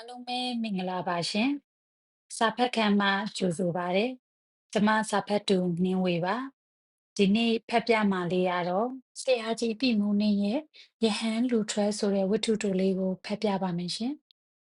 အားလုံးပဲမင်္ဂလာပါရှင်။စာဖတ်ခန်းမှာကြိုဆိုပါရစေ။ကျွန်မစာဖတ်သူနှင်းဝေပါ။ဒီနေ့ဖတ်ပြမှာလေးရတော့ဆရာကြီးပြည်မူနေရဲ့ယဟန်လူထွက်ဆိုတဲ့ဝတ္ထုတိုလေးကိုဖတ်ပြပါမယ်ရှင်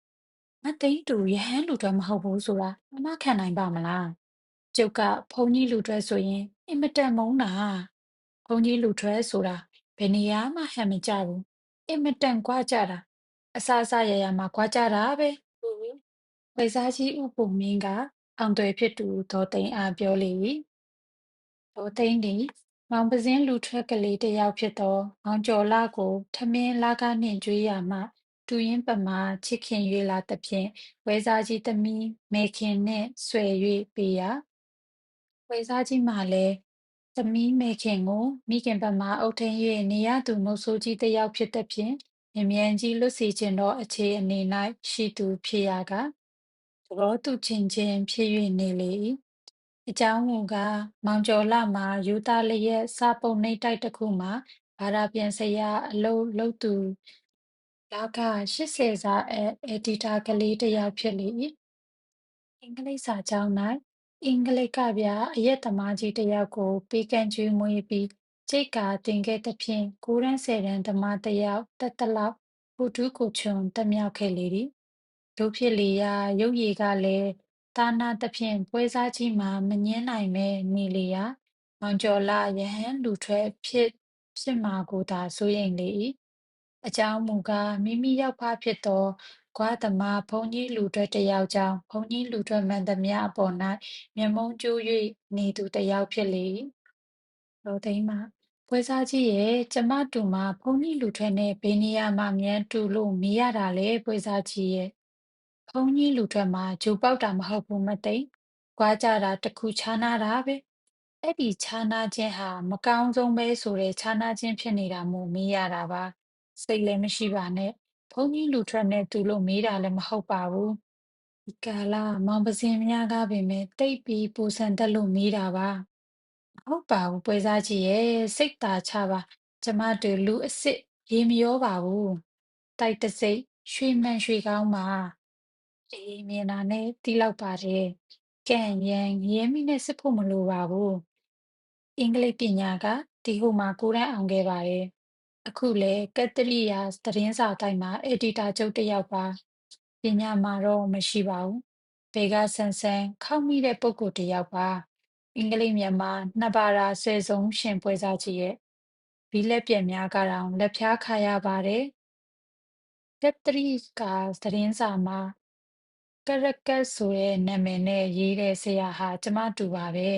။မသိန်းတူယဟန်လူထွက်မဟုတ်ဘူးဆိုတာမမခံနိုင်ပါမလား။ကျုပ်ကဘုန်းကြီးလူထွက်ဆိုရင်အင်မတန်မုန်းတာ။ဘုန်းကြီးလူထွက်ဆိုတာဘယ်နေရာမှဟန်မကြဘူး။အင်မတန်ကြွားကြတာ။ အဆအဆရရမှာကြွားကြတာပဲ။ဝိဇ္ဇာကြီးဥပုံမင်းက အောင်သွယ်ဖြစ်သူဒေါ်သိန်းအားပြောလေ၏ဒေါ်သိန်းသည်မောင်ပစင်းလူထွက်ကလေးတစ်ယောက်ဖြစ်သောမောင်ကျော်လာကိုထမင်းလာကားနှင့်ကြွေးရမှ တူရင်ပမာချစ်ခင်၍လာသဖြင့်ဝဲစားကြီးသမီးမေခင်နှင့်ဆွဲ၍ပေးရဝဲစားကြီးမှလည်းသမီးမေခင်ကိုမိခင်ပမာအုပ်ထင်း၍နေရသူမုတ်ဆိုးကြီးတစ်ယောက်ဖြစ်သဖြင့် မြ мян ကြီးလွတ်စီခြင်းသောအခြေအနေ၌ရှိသူဖြစ်ရကားသဘောတူချင်ခြင်းဖြစ်၍နေလေ၏အကြောင်းမူကားမောင်ကျော်လာမှာယူသားလျက်စာပုံနှိပ်တိုက်တစ်ခုမှာဘာသာပြန်စရာအလုပ်လုပ်သူလောက်က80စာအအဒီတာကလေးတစ်ယောက်ဖြစ်လေ၏အင်္ဂလိပ်စာကျောင်း၌အင်္ဂလိပ်ကဗျာအရက်သမားကြီးတစ်ယောက်ကိုပေးကမ်းကျွေးမွေးပြီး ကျိတ်ကာတင်ခဲ့သဖြင့်ကိုရန်းဆယ်ရန်သမားတစ်ယောက်တက်တလောက်ကိုတူးကိုချွန်တက်မြောက်ခဲ့လေသည်တို့ဖြစ်လေရာရုပ်ရည်ကလည်းသာနာသဖြင့်ပွဲစားကြီးမှာမငင်းနိုင်ပဲနေလေရာမောင်ကျော်လာယဟန်လူထွက်ဖြစ်ဖြစ်မှာကိုသာစိုးရိမ်လေ၏အကြောင်းမူကားမိမိရောက်ဖဖြစ်သောဂွသမားဘုန်းကြီးလူထွက်တစ်ယောက်ကြောင့်ဘုန်းကြီးလူထွက်မှန်သမျှအပေါ်၌မျက်မုံးကျိုး၍နေသူတစ်ယောက်ဖြစ်လေ၏လောသိမ်းမှာ ပွဲစားကြီးရဲ့ကျမတူမှာဘုန်းကြီးလူထွက်နဲ့ဘယ်နေရာမှာမြန်တူလို့မေးရတာလဲပွဲစားကြီးရဲ့ဘုန်းကြီးလူထွက်မှာဂျူပေါက်တာမဟုတ်ဘူးမသိမ်း။ကြွားကြတာတစ်ခုခြားနာတာပဲ။အဲ့ဒီခြားနာခြင်းဟာမကောင်းဆုံးပဲဆိုတဲ့ခြားနာခြင်းဖြစ်နေတာမို့မေးရတာပါ။စိတ်လည်းမရှိပါနဲ့။ဘုန်းကြီးလူထွက်နဲ့တူလို့မေးတာလည်းမဟုတ်ပါဘူး။ဒီကာလမောင်ပစင်များကပင်ပဲတိတ်ပြီးပူဆန်တက်လို့မေးတာပါ။မ ဟုတ်ပါဘူးပွဲစားကြီးရဲ့စိတ်သာချပါကျမတို့လူအစ်စ်ရေမရောပါဘူး။တိုက်တစိမ့်ရွှေမှန်ရွှေကောင်းပါအေးမြင်တာနဲ့တီးလောက်ပါတယ်ကန့်ရန်ရဲမိနဲ့စစ်ဖို့မလိုပါဘူးအင်္ဂလိပ်ပညာကဒီဟိုမှာကိုရန်အောင်ခဲ့ပါတယ်အခုလေကက်သလီယာသတင်းစာတိုင်းမှာအက်ဒီတာချုပ်တစ်ယောက်ပါပညာမှာတော့မရှိပါဘူးဘေကဆန်ဆန်ခောက်မိတဲ့ပုံကိုယ်တစ်ယောက်ပါ အင်္ဂလိပ်မြန်မာနှစ်ပါးရာဆယ်ဆုံးရှင်ပွဲစားကြီးရဲ့ဘီလက်ပြက်များကတော့လက်ဖြားခါရပါတယ်ကက်သလီကာသတင်းစာမှာကရက်ကတ်ဆိုတဲ့နာမည်နဲ့ရေးတဲ့ဆရာဟာကျမတူပါပဲ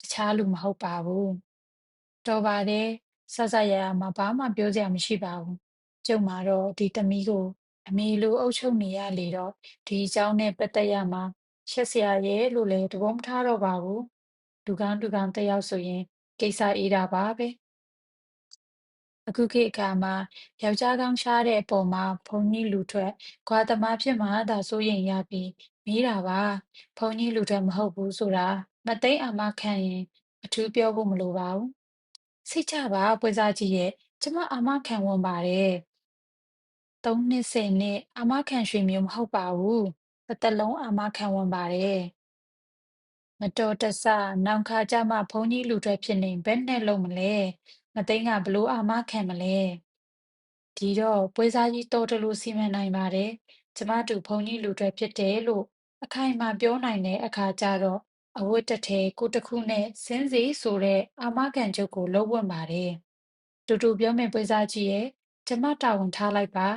တခြားလူမဟုတ်ပါဘူးတော်ပါတယ်ဆဆရရမှာဘာမှပြောစရာမရှိပါဘူးကျုံမှာတော့ဒီသမီးကိုအမေလိုအုပ်ချုပ်နေရလေတော့ဒီအကြောင်းနဲ့ပတ်သက်ရမှာရှက်စရာရဲ့လို့လည်းတဘုံမထားတော့ပါဘူး လူကောင်းလူကောင်းတစ်ယောက်ဆိုရင်ကိစ္စအေးတာပါပဲအခုခေတ်အခါမှာယောက်ျားကောင်းရှားတဲ့အပေါ်မှာဘုန်းကြီးလူထွက်ခွာသမားဖြစ်မှသာစိုးရိမ်ရပြီးမေးတာပါဘုန်းကြီးလူထွက်မဟုတ်ဘူးဆိုတာမသိမ့်အာမခံရင်အထူးပြောဖို့မလိုပါဘူးစိတ်ချပါပွဲစားကြီးရဲ့ကျမအာမခံဝင်ပါတယ်3နှစ်10နှစ်အာမခံရွှေမျိုးမဟုတ်ပါဘူးတစ်သက်လုံးအာမခံဝင်ပါတယ် မတော်တဆ နောင်ခါကြမှ ဘုန်းကြီးလူထွက်ဖြစ်နေဘယ်နဲ့လုံးမလဲမသိန်းကဘလို့အာမခံမလဲ ဒီတော့ ပွဲစားကြီး တော်တယ်လို့စီမံနိုင်ပါတယ် ကျမတို့ဘုန်းကြီးလူထွက်ဖြစ်တယ်လို့ အခိုင်အမာပြောနိုင်တဲ့အခါကျတော့ အဝတ်တစ်ထည် ကိုတစ်ခုနဲ့စင်းစီဆိုတဲ့ အာမခံချုပ်ကို လုံးဝတ်ပါတယ် တူတူပြောမယ် ပွဲစားကြီးရဲ့ကျမ တာဝန်ထားလိုက်ပါ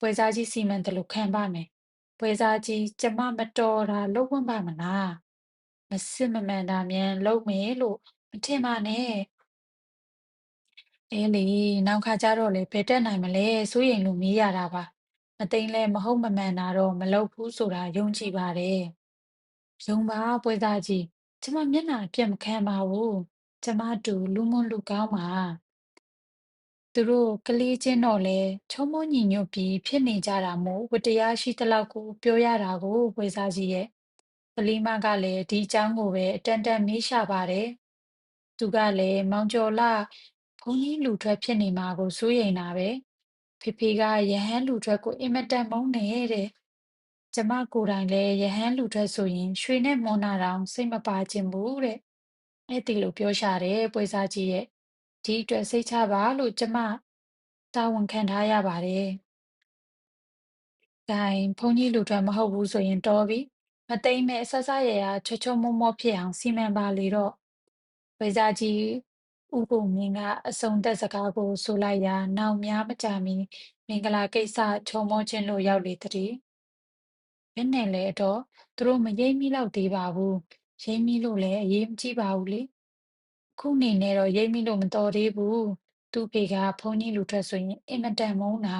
ပွဲစားကြီး စီမံတယ်လို့ခံပါမယ် ပွဲစားကြီး ကျမ မတော်တာ လုံးဝပါမလား မစစ်မမှန်တာမြန်လုံးမယ်လို့မထင်ပါနဲ့အဲလေနောက်ခါကျတော့လေဘယ်တက်နိုင်မလဲစိုးရိမ်လို့မေးရတာပါမသိမ်းလဲမဟုတ်မမှန်တာတော့မလုပ်ဘူးဆိုတာယုံကြည်ပါတယ်ယုံပါပွဲသားကြီးကျမမျက်နှာပြက်မခံပါဘူးကျမတူလူမွန်လူကောင်းပါသူတို့ကလေးချင်းတော့လဲချုံမညီညွတ်ပြီးဖြစ်နေကြတာမို့ဝတ္တရားရှိသလောက်ကိုပြောရတာကိုပွဲစားကြီးရဲ့ ကလေးမကလည်းဒီအကြောင်းကိုပဲအတန်တန်မေးရှာပါတယ်သူကလည်းမောင်ကျော်လာဘုန်းကြီးလူထွက်ဖြစ်နေမှာကိုစိုးရိမ်တာပဲဖေဖေကယဟန်လူထွက်ကိုအင်မတန်မုန်းနေတဲ့ကျမကိုယ်တိုင်လည်းရဟန်းလူထွက်ဆိုရင်ရွှေနဲ့မွန်နာတောင်စိတ်မပါခြင်းဘူးတဲ့အဲ့ဒီလိုပြောရှာတယ်ပွဲစားကြီးရဲ့ဒီအတွက်စိတ်ချပါလို့ကျမတာဝန်ခံထားရပါတယ်။ဒါရင်ဘုန်းကြီးလူထွက်မဟုတ်ဘူးဆိုရင်တော်ပြီ မသိမ့်မဲ့ဆဆရရချွတ်ချွတ်မောမောဖြစ်အောင်စီမံပါလေတော့ပွဲစားကြီးဥပုံမြင့်ကအစုံသက်စကားကိုဆိုလိုက်ရာနောက်များမကြာမီမင်္ဂလာကိစ္စချောမောခြင်းလို့ရောက်လေတည်းဘယ်နဲ့လဲတော့သူတို့မရိပ်မိလောက်သေးပါဘူးရိပ်မိလို့လည်းအရေးမကြီးပါဘူးလေခုနေနဲ့တော့ရိပ်မိလို့မတော်သေးဘူးသူ့ဖေကဘုန်းကြီးလူထွက်ဆိုရင်အင်မတန်မုန်းတာ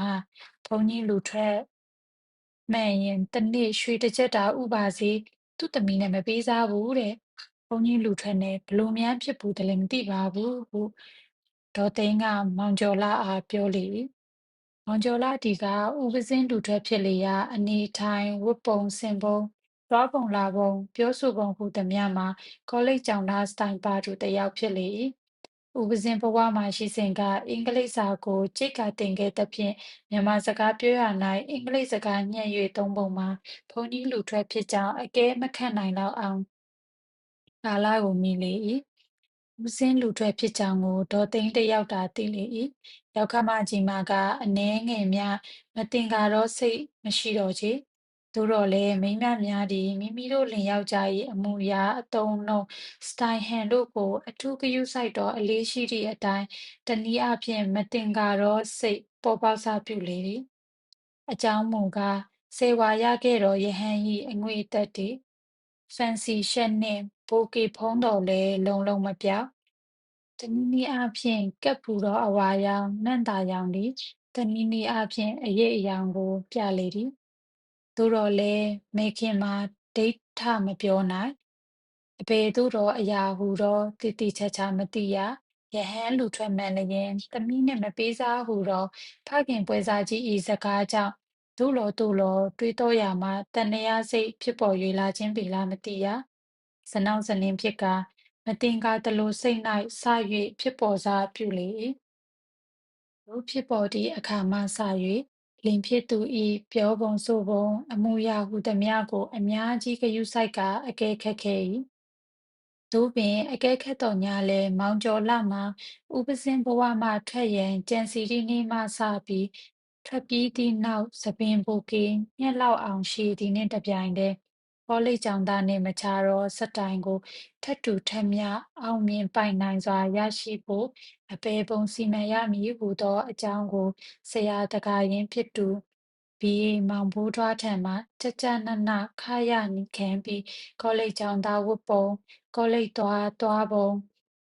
ဘုန်းကြီးလူထွက် မှန်ရင်တနေ့ရွှေတစ်ကြက်တာဥပါစေသူ့သမီးနဲ့မပေးစားဘူးတဲ့ဘုန်းကြီးလူထွက်နဲ့ဘလို့များဖြစ်ဘူးတလည်းမသိပါဘူးဟုဒေါ်သိန်းကမောင်ကျော်လာအားပြောလေ၏မောင်ကျော်လာဒီကဥပစင်းလူထွက်ဖြစ်လေရာအနေထိုင်ဝတ်ပုံစင်ပုံသွားပုံလာပုံပြောဆိုပုံဟုသမျှမှာကောလိပ်ကျောင်းသားစတိုင်ပါသူတစ်ယောက်ဖြစ်လေ၏ ဥပဇင်ဘဝမှရှိစဉ်ကအင်္ဂလိပ်စာကိုကြိတ်ကတင်ခဲ့သဖြင့်မြန်မာစကားပြောရ၌အင်္ဂလိပ်စကားညံ့၍သုံးပုံမှာဘုန်းကြီးလူထွက်ဖြစ်ကြောင်းအကဲမခန့်နိုင်လောက်အောင်ကာလကိုမိလေ၏ဦးစင်းလူထွက်ဖြစ်ကြောင်းကိုဒေါ်သိန်းတစ်ယောက်သာသိလေ၏ရောက်ခမကြီးမကအနှဲငယ်များမတင်ကားတော့စိတ်မရှိတော့ချေ သို့တော်လည်းမိန်းမများသည်မိမိတို့လင်ယောက်ျား၏အမူအရာအသုံးအနှုန်းစတိုင်ဟန်တို့ကို အထူးဂရုစိုက်သောအလေးရှိသည့်အတိုင်းတနည်းအားဖြင့်မတင်ကားတော့စိတ်ပေါ်ပေါက်စပြုလေသည်အကြောင်းမူကားစေဝါရခဲ့တော်ယဟန်၏အငွေသက်သည်ဖန်စီရှက်နှင့်ဘိုကေဖုံးတော်လဲလုံလုံမပြောက်တနည်းနည်းအားဖြင့်ကပ်ပူသောအဝါရောင်နန့်တာရောင်သည်တနည်းနည်းအားဖြင့်အရေးအယောင်ကို ပြလေသည် သို့တော်လည်းမေခင်မှာဒိဋ္ဌမပြောနိုင်အဘယ်သို့သောအရာဟုသောတိတိကျကျမသိရယဟန်လူထွက်မှန်လျင်သမီးနှင့်မပေးစားဟုသောဖခင်ပွဲစားကြီးဤစကားကြောင့်ဒုလောဒုလောတွေးတောရာမှာတန်ရာစိတ်ဖြစ်ပေါ်၍လာခြင်းပေလားမသိရဇနောက်ဇလင်းဖြစ်ကမတင်ကားတလို့စိတ်၌စ၍ဖြစ်ပေါ်စားပြုလေ၏ဒုဖြစ်ပေါ်သည့်အခါမှစ၍ လင်ဖြစ်သူဤပြောပုံဆိုပုံ အမှုရာဟုသမျှကို အများကြီးဂယုစိုက်ကအကဲခတ်ခဲ့၏သို့ပင် အကဲခတ်တော်ညာလဲမောင်ကျော်လာမှဥပစင်ဘဝမှထွက်ရန် ကြံစီရီနေမှစပြီး ထွက်ပြီးသည့်နောက်သပင်ပိုကေညက်လောက်အောင် ရှည်သည်နှင့်တပြိုင်တည်း ကောလိပ်ကျောင်းသားနှင့် မချတော့စတိုင်ကိုထတ်တူထက်မြအောင်မြင်ပိုင်နိုင်စွာ ရရှိဖို့အပေပုံစီမံရမည်ဟူသောအကြောင်းကို ဆရာတကာရင်ဖြစ်သူ ဘီအေမောင်ဘိုးထွားထံမှကြကြနနခါရနိခံပြီး ကောလိပ်ကျောင်းသားဝတ်ပုံ ကောလိပ်သွား သွားပုံ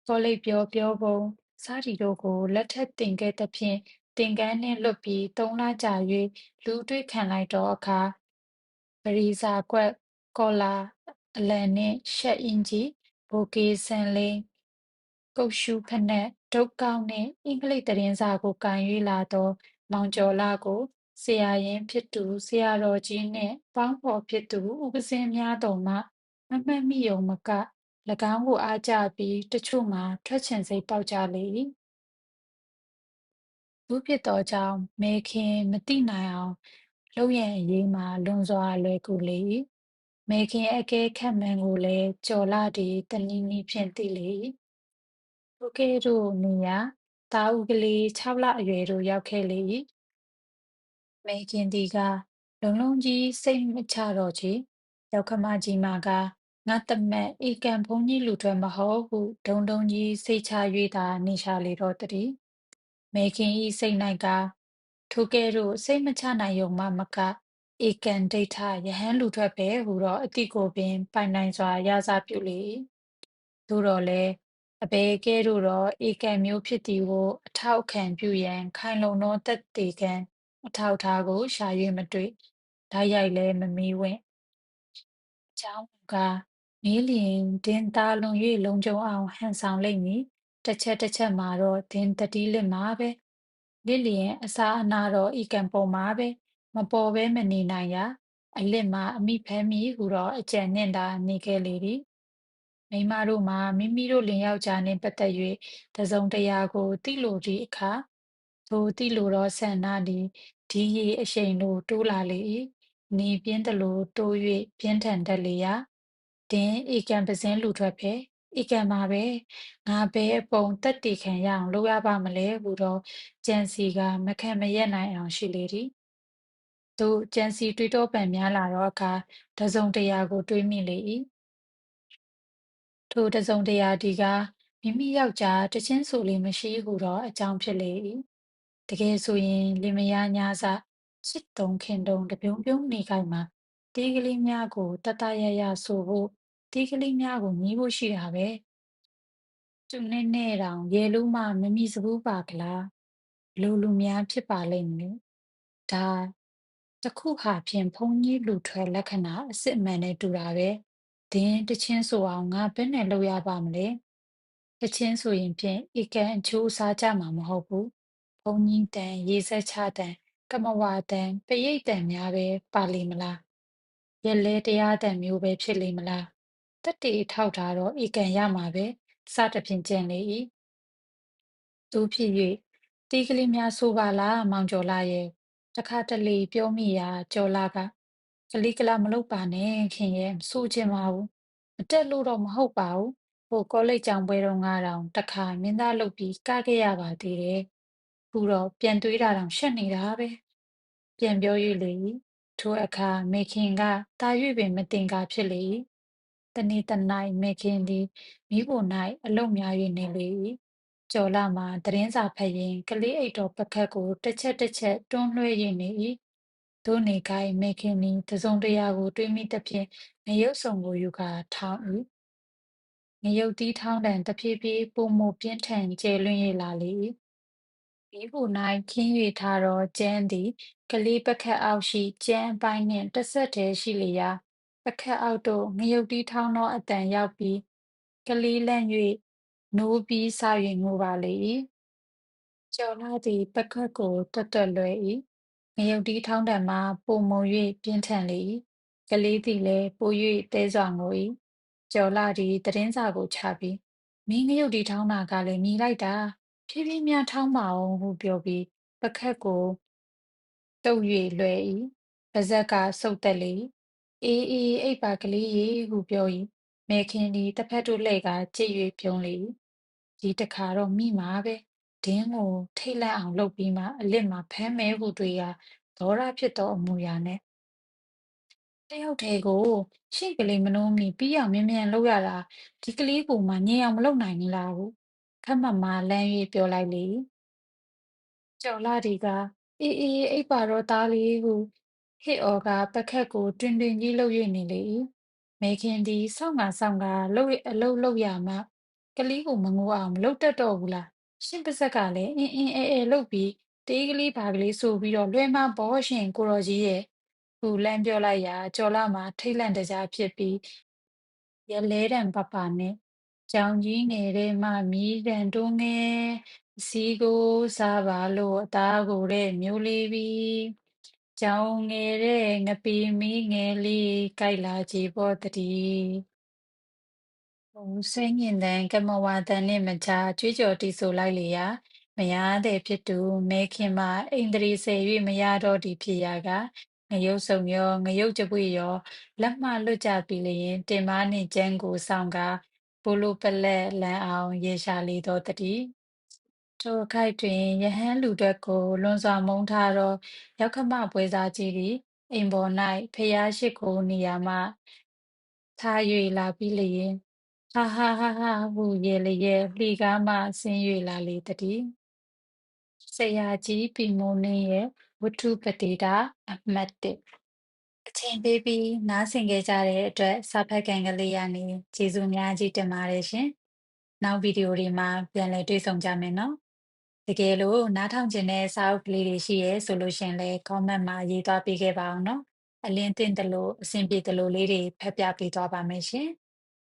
ကောလိပ်ပြော ပြောပုံ စသည်တို့ကို လက်ထက်တင်ခဲ့သဖြင့်တင်ကန်းနှင့်လွတ်ပြီး သုံးလကြာ၍လူတွေ့ခံလိုက်တော့အခါ ပရိစာကွက် ကောလာအလံနှင့် ရှက်အင်ကြီးဘိုကေဆန်လေးကုတ်ရှူဖနက် ဒုတ်ကောင်းနှင့် အင်္ဂလိပ်သတင်းစာကိုကန်၍လာသော မောင်ကျော်လာကို ဆရာရင်ဖြစ်သူ ဆရာတော်ကြီးနှင့် ပေါင်းဖော်ဖြစ်သူဥပစင်းများတော်မှ မမှတ်မိယုံမက၎င်းကိုအားကြပြီးတချို့မှာ ထွက်ချင်စိတ်ပေါက်ကြလေ၏သူဖြစ်သောကြောင့်မေခင်မတိနိုင်အောင်လှုပ်ရန်အရေးမှာ လွန်စွာလွယ်ကူလေ၏ မေခင်အကဲခတ်မှန်ကိုလည်းကြော်လာတည်တနည်းနည်းဖြင့်သိလေ၏ထိုကဲ့သို့နေရာတာဦးကလေး6လအရွယ်သို့ရောက်ခဲ့လေ၏မေခင်ဒီကလုံလုံးကြီးစိတ်မချတော့ချေရောက်ခမကြီးမာကငါတမက်ဧကံဘုန်းကြီးလူထွက်မဟုတ်ဟုဒုံဒုံကြီးစိတ်ချ၍သာနေရှာလေတော့တည်းမေခင်ဤစိတ်၌ကထိုကဲ့သို့စိတ်မချနိုင်ယုံမှမက ဧကံဒိဋ္ဌယဟန်လူထွက်ပဲဟူသောအတိကိုပင် ပိုင်နိုင်စွာရစားပြုလေ၏သို့တော်လည်းအဘယ်ကဲ့သို့သောဧကံမျိုးဖြစ်သည်ကိုအထောက်ခံပြုရန် ခိုင်လုံသောတက်တေကံအထောက်ထားကို ရှာ၍မတွေ့ဓာတ်ရိုက်လည်းမမီးဝင့်အကြောင်းမူကားမေးလျင်တင်းသားလွန်၍လုံခြုံအောင်ဟန်ဆောင်လိမ့်မည်တစ်ချက်တစ်ချက်မှာတော့တင်းတတိလစ်မှာပဲလစ်လျင်အစားအနာတော့ဤကံပေါ်မှာပဲ မပေါ်ပဲမနေနိုင်ရအလစ်မှာအမိဖမ်းမိဟူတော့အကြံနှင့်သာနေခဲ့လေသည်မိမတို့မှာမိမိတို့လင်ယောက်ျားနှင့်ပတ်သက်၍တစုံတရာကိုတိလိုသည့်အခါထိုတိလိုသောဆန္ဒသည်ဒီရီအရှိန်လိုတိုးလာလေ၏နေပြင်းသလိုတိုး၍ပြင်းထန်တတ်လေရာတင်းဧကံပစင်းလူထွက်ဖဲဧကံမှာပဲငါဘဲအပုံတက်တီခံရအောင်လုပ်ရပါမလဲဟူတော့ကြံစီကမခံမရက်နိုင်အောင်ရှိလေသည် သူကြံစီတွေးတောပံများလာတော့အခါတစုံတရာကို တွေးမိလေ၏ထိုတစုံတရာဒီကမိမိယောက်ျားတချင်းဆိုလေးမရှိဟုတော့အကြောင်းဖြစ်လေ၏တကယ်ဆိုရင်လင်မယားညာစာချစ်တုံခင်တုံတပြုံပြုံနေခိုင်မှာတီးကလေးများကိုတတရရဆိုဖို့တီးကလေးများကိုညီးဖို့ရှိတာပဲသူနဲ့နဲ့တောင်ရေလုံးမှမမိစဘူးပါကလားလူလူများဖြစ်ပါလိမ့်မည်ဒါ တခုဟာဖြင့်ဘုန်းကြီးလူထွက်လက္ခဏာအစစ်အမှန်နဲ့တူတာပဲဒင်းတချင်းဆိုအောင်ငါဘယ်နဲ့လုပ်ရပါမလဲတချင်းဆိုရင်ဖြင့်ဧကန်အချိုးအစားကြမှာမဟုတ်ဘူးဘုန်းကြီးတန်ရေဆက်ချတန်ကမဝတန်ပရိတ်တန်များပဲပါလိမ့်မလားရက်လဲတရားတန်မျိုးပဲဖြစ်လိမ့်မလားတက်တေထောက်ထားတော့ဧကန်ရမှာပဲစသဖြင့်ကြံလေ၏သူဖြစ်၍တီးကလေးများဆိုပါလားမောင်ကျော်လာရဲ့ တခါတလေပြောမိရာကျော်လာကကလေးကလာမလုပ်ပါနဲ့ခင်ရဲ့မဆိုချင်ပါဘူးမတက်လို့တော့မဟုတ်ပါဘူးဟိုကောလိပ်ကျောင်းပွဲတော်ငါတောင်တခါမင်းသားလုပ်ပြီးကခဲ့ရပါသေးတယ်ခုတော့ပြန်တွေးတာတောင်ရှက်နေတာပဲပြန်ပြော၍လေ၏ထိုအခါမေခင်ကတာ၍ပင်မတင်ကားဖြစ်လေ၏တနေ့တနိုင်မေခင်သည်မိဖို့၌အလုံများ၍နေလေ၏ ကျော်လာမှာသတင်းစာဖတ်ရင်ကလေးအိတ်တော်ပကတ်ကိုတစ်ချက်တစ်ချက်တွန်းလွှဲရနေ၏သို့နေကိုင်းမေခင်နီတစုံတရာကိုတွေးမိသဖြင့်ငရုတ်ဆောင်ကိုယူကာထောင်း၏ငရုတ်တီးထောင်းတန်တဖြည်းဖြည်းပုံမပြင်းထန်ကျဲလွင့်ရလာလေ၏မိဖို့၌ခင်း၍ထားသောကျန်းသည်ကလေးပကတ်အောက်ရှိကျန်းအပိုင်းနှင့်တစ်ဆက်တည်းရှိလျာပကတ်အောက်သို့ငရုတ်တီးထောင်းသောအတန်ရောက်ပြီးကလေးလန့်၍ နိုးပြီးစ၍ငိုပါလေ၏ကျော်လာသည်ပကတ်ကိုတွတ်တွတ်လွယ်၏ငရုတ်တီးထောင်းတန်မှာပုံမုံ၍ပြင်းထန်လေ၏ကလေးသည်လည်းပို၍တဲစွာငို၏ကျော်လာသည်သတင်းစာကိုချပြီးမင်းငရုတ်တီးထောင်းတာကလည်းမြည်လိုက်တာဖြည်းဖြည်းများထောင်းပါအောင်ဟုပြောပြီးပကတ်ကိုတုပ်၍လွယ်၏ပါဇက်ကဆုတ်တက်လေ၏အေးအေးအိပ်ပါကလေးရေဟုပြော၏ မဲခင်သည်တစ်ဖက်သို့လှည့်ကာကြည့်၍ပြုံးလေ၏ဒီတခါတော့မိမှာပဲဒင်းကိုထိတ်လန့်အောင်လုပ်ပြီးမှအလစ်မှာဖမ်းမဲဟုတွေးရာဒေါရဖြစ်သောအမူအရာနဲ့တယောက်တည်းကိုရှင့်ကလေးမနှိုးမီပြီးအောင်မြန်မြန်လုပ်ရတာဒီကလေးကိုမှငြိမ်အောင်မလုပ်နိုင်ဘူးလားဟုခက်မမလမ်း၍ပြောလိုက်လေ၏ကျော်လာဒီကအေးအေးအိပ်ပါတော့သားလေးဟုဟစ်အော်ကပကတ်ကိုတွင်တွင်ကြီးလှုပ်၍နေလေ၏ မေခင်သည်စောင့်ငါစောင့်ကာလှုပ်အလုတ်လှုပ်ရမှကလေးကိုမငိုအောင်မလုပ်တတ်တော့ဘူးလားရှင့်ပါဇက်ကလည်းအင်းအင်းအဲအဲလှုပ်ပြီးတေးကလေးပါကလေးဆိုပြီးတော့လွှဲမဘောရှင်ကိုတော်ကြီးရဲ့သူလမ်းပြောလိုက်ရာကျော်လာမှာထိတ်လန့်တကြားဖြစ်ပြီးရလဲတံပပနဲ့ကြောင်ကြီးငယ်တဲ့မှမြည်တံတွန်းငယ်စီကိုစားပါလို့အသားကိုတဲ့မျိုးလေးပြီး ကြောင်ငယ်တဲ့ငပီမီငယ်လေးကြိုက်လာကြည်ပေါ်တည်းဟိုစိတ်ညင်တန်ကမဝါတန်နဲ့မချကြွေးကြော်တီးဆိုလိုက်လေရာမရတဲ့ဖြစ်သူမဲခင်မအိန္ဒြေဆယ်၍မရတော့သည်ဖြစ်ရာကငရုတ်စုံရောငရုတ်ကြပွေရောလက်မှလွတ်ကြပြီလျင်တင်မားနှင့်ကျန်းကိုဆောင်ကာဘလိုပလက်လန်အောင်ရေရှာလေတော့တည်း ထိုအခိုက်တွင် ယဟန်လူတွက်ကို လွန်စွာမုန်းထားသောရောက်ခမပွဲစားကြီးသည် အိမ်ပေါ်၌ဖျားရှိခိုးနေရာမှထား၍လာပြီးလျင် ဟာဟာဟာဟာဟုရေလျက် လှီကားမှ ဆင်း၍လာလေတည်း ဆရာကြီး ပီမိုးနှင်းရဲ့ ဝတ္ထုပတိတာ အမှတ်1အချိန်ပေးပြီး နားဆင်ခဲ့ကြတဲ့အတွက် စာဖတ်ကန်ကလေးရနေ ကျေးဇူးအများကြီးတင်ပါတယ်ရှင်။နောက်ဗီဒီယိုတွေမှာ ပြန်လည်တွေ့ဆုံကြမယ်နော်။ တကယ်လို့နားထောင်ခြင်းတဲ့စာအုပ်ကလေးတွေရှိရဲဆိုလို့ရှင်လည်း comment မှာရေးသွားပေးခဲ့ပါအောင်နော်။အလင်းတင်တယ်လို့အဆင်ပြေတယ်လို့လေးတွေဖတ်ပြပေးသွားပါမယ်ရှင်။